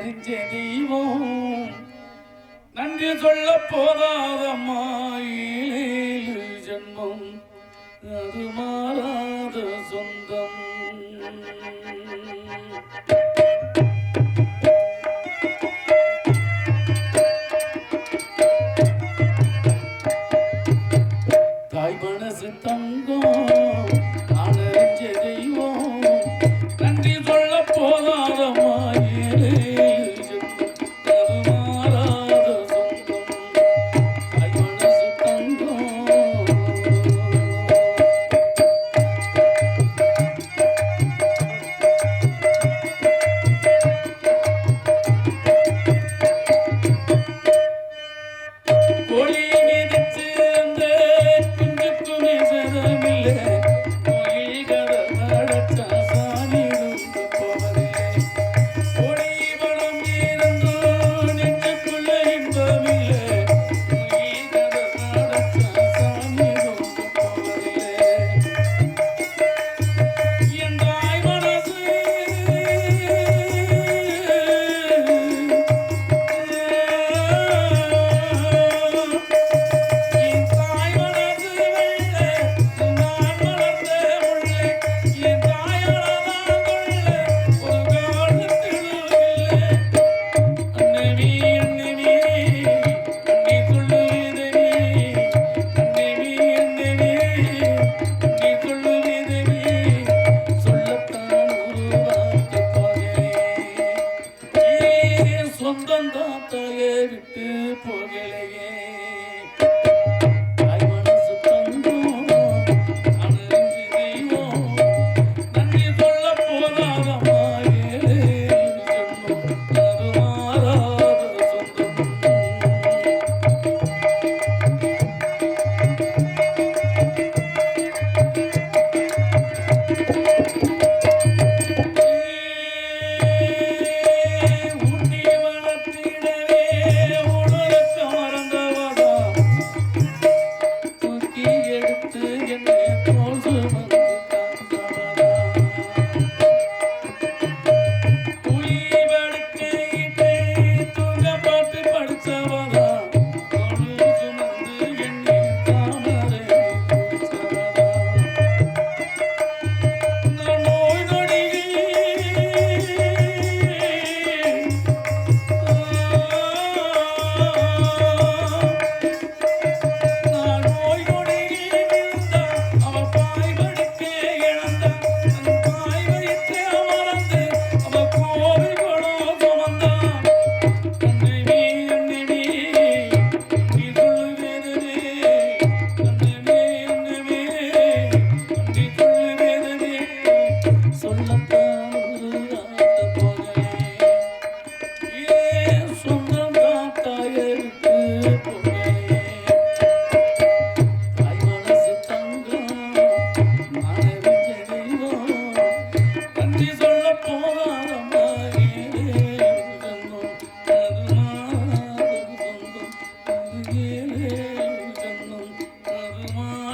அறிஞ்ச தெய்வம் நன்றி சொல்ல போதாதம்மா ஏழு ஜென்மம். அது மாறாத சொந்தம். தாய் மனசு தம்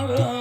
Oh.